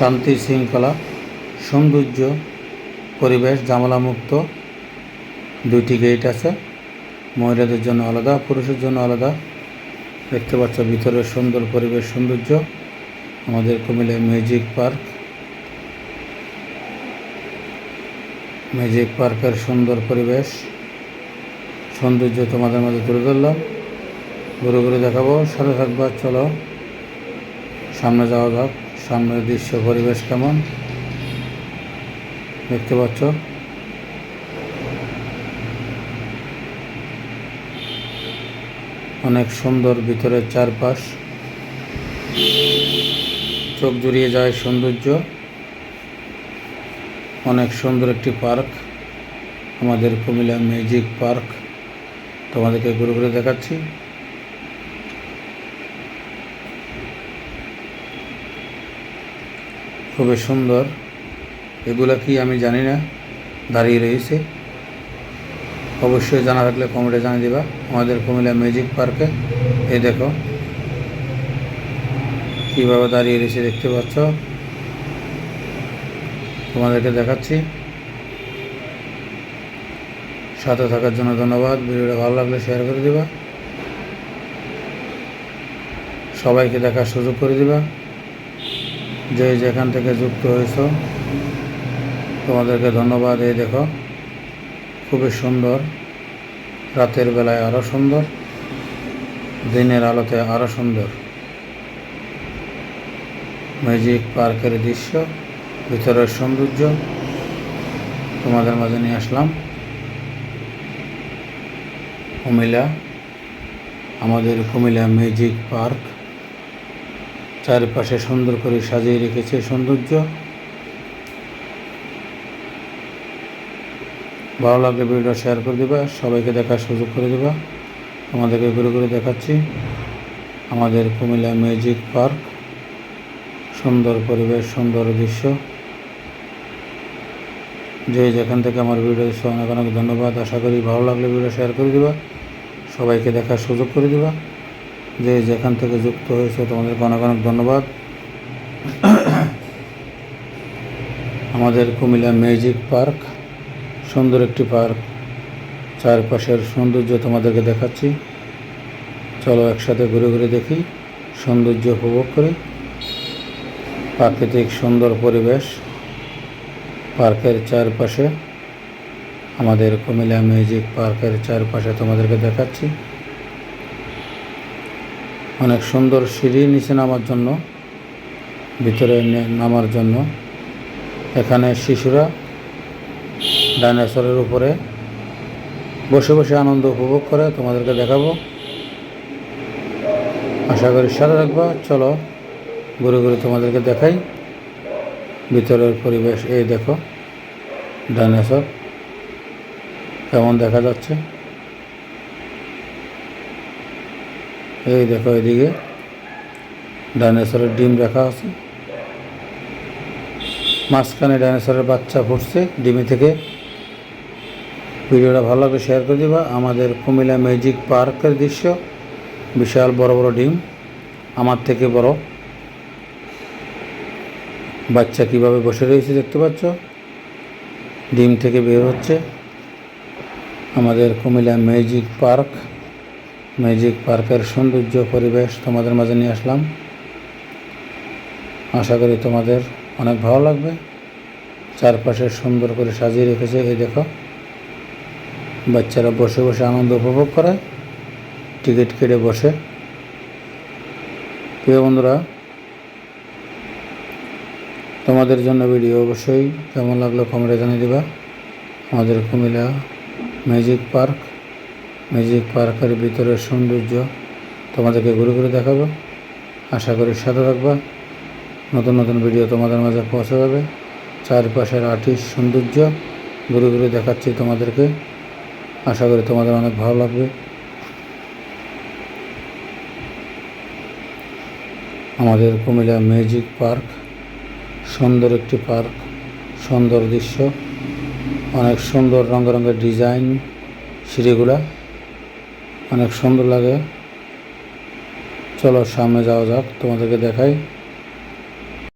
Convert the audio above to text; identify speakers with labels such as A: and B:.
A: শান্তি শৃঙ্খলা, সৌন্দর্য, পরিবেশ জামালামুক্ত। দুইটি গেট আছে। মহিলাদের জন্য আলাদা, পুরুষের জন্য আলাদা। দেখতে পাচ্ছ ভিতরের সুন্দর পরিবেশ, সৌন্দর্য। আমাদের কুমিল্লা মিউজিক পার্ক। মিউজিক পার্কের সুন্দর পরিবেশ। সৌন্দর্য তোমাদের মাঝে তুলে ধরলাম। ঘুরে ঘুরে দেখাবো। সাথে থাকবা, চলো। সামনে যাওয়া যাক। সামনের দৃশ্য পরিবেশ কেমন? দেখতে পাচ্ছ? অনেক সুন্দর ভিতরের চারপাশ। চোখ জুড়িয়ে যায় সৌন্দর্য। অনেক সুন্দর একটি পার্ক। আমাদের কুমিল্লা ম্যাজিক পার্ক। তোমাদেরকে ঘুরে ঘুরে দেখাচ্ছি। খুবই সুন্দর। এগুলা কি আমি জানি না। দাঁড়িয়ে রয়েছে। অবশ্যই জানা থাকলে কমেন্টে জানিয়ে দিবা। আমাদের কুমিল্লা ম্যাজিক পার্কে। এই দেখো। কীভাবে দাঁড়িয়ে রয়েছে দেখতে পাচ্ছ? তোমাদেরকে দেখাচ্ছি। সাথে থাকার জন্য ধন্যবাদ। ভিডিওটা ভালো লাগলে শেয়ার করে দিবা। সবাইকে দেখার সুযোগ করে দিবা। যে যেখান থেকে যুক্ত হয়েছ, তোমাদেরকে ধন্যবাদ। এই দেখো, খুবই সুন্দর। রাতের বেলায় আরও সুন্দর, দিনের আলোতে আরও সুন্দর। ম্যাজিক পার্কের দৃশ্য, ভিতরের সৌন্দর্য তোমাদের মাঝে নিয়ে আসলাম। কুমিল্লা, আমাদের কুমিল্লা ম্যাজিক পার্ক চারপাশে সুন্দর করে সাজিয়ে রেখেছে সৌন্দর্য। ভালো লাগলে ভিডিওটা শেয়ার করে দেবা, সবাইকে দেখার সুযোগ করে দেবা। আমাদেরকে ঘুরে ঘুরে দেখাচ্ছি আমাদের কুমিল্লা ম্যাজিক পার্ক। সুন্দর পরিবেশ, সুন্দর দৃশ্য। যে যেখান থেকে আমার ভিডিও দেখছ, অনেক অনেক ধন্যবাদ। আশা করি ভালো লাগলে ভিডিও শেয়ার করে দিবা, সবাইকে দেখার সুযোগ করে দিবা। যে যেখান থেকে যুক্ত হয়েছে তোমাদেরকে অনেক অনেক ধন্যবাদ। আমাদের কুমিল্লা ম্যাজিক পার্ক, সুন্দর একটি পার্ক। চারপাশের সৌন্দর্য তোমাদেরকে দেখাচ্ছি। চলো একসাথে ঘুরে ঘুরে দেখি, সৌন্দর্য উপভোগ করি। প্রাকৃতিক সুন্দর পরিবেশ পার্কের চারপাশে। আমাদের কুমিল্লা ম্যাজিক পার্কের চারপাশে তোমাদেরকে দেখাচ্ছি। অনেক সুন্দর সিঁড়ি নিচে নামার জন্য, ভিতরে নামার জন্য। এখানে শিশুরা ডাইনোসরের উপরে বসে বসে আনন্দ উপভোগ করে। তোমাদেরকে দেখাবো। আশা করি সাথে রাখবা। চলো, ঘুরে ঘুরে তোমাদেরকে দেখাই। ভিতরের পরিবেশ, এই দেখো, ডাইনোসর। কেমন দেখা যাচ্ছে? এই দেখো এদিকে ডাইনোসরের ডিম রাখা আছে। মাঝখানে ডাইনোসরের বাচ্চা ফুটছে। ডিমি থেকে ভিডিওটা ভালো লাগলে শেয়ার করে দিবা। আমাদের কুমিল্লা ম্যাজিক পার্কের দৃশ্য। বিশাল বড় বড় ডিম। আমার থেকে বড়। বাচ্চা কীভাবে বসে রয়েছে দেখতে পাচ্ছ? ডিম থেকে বের হচ্ছে। আমাদের কুমিল্লা ম্যাজিক পার্ক ম্যাজিক পার্কের সৌন্দর্য পরিবেশ তোমাদের মাঝে নিয়ে আসলাম। আশা করি তোমাদের অনেক ভালো লাগবে। চারপাশে সুন্দর করে সাজিয়ে রেখেছে, এই দেখো। বাচ্চারা বসে বসে আনন্দ উপভোগ করে, টিকিট কেটে বসে। প্রিয় বন্ধুরা, তোমাদের জন্য ভিডিও অবশ্যই কেমন লাগল কমেন্টে জানিয়ে দেবা। আমাদের কুমিল্লা ম্যাজিক পার্ক ম্যাজিক পার্কের ভিতরের সৌন্দর্য তোমাদেরকে ঘুরে ঘুরে দেখাবো। আশা করি সাথে থাকবা। নতুন নতুন ভিডিও তোমাদের মাঝে পৌঁছে যাবে। চারপাশের আর্টিস্ট সৌন্দর্য ঘুরে ঘুরে দেখাচ্ছি তোমাদেরকে। আশা করি তোমাদের অনেক ভালো লাগবে। আমাদের কুমিল্লা ম্যাজিক পার্ক সুন্দর একটি পার্ক সুন্দর দৃশ্য, অনেক সুন্দর রঙের রঙের ডিজাইন সিঁড়িগুলা। অনেক সুন্দর লাগে। চলো সামনে যাওয়া যাক তোমাদেরকে দেখাই।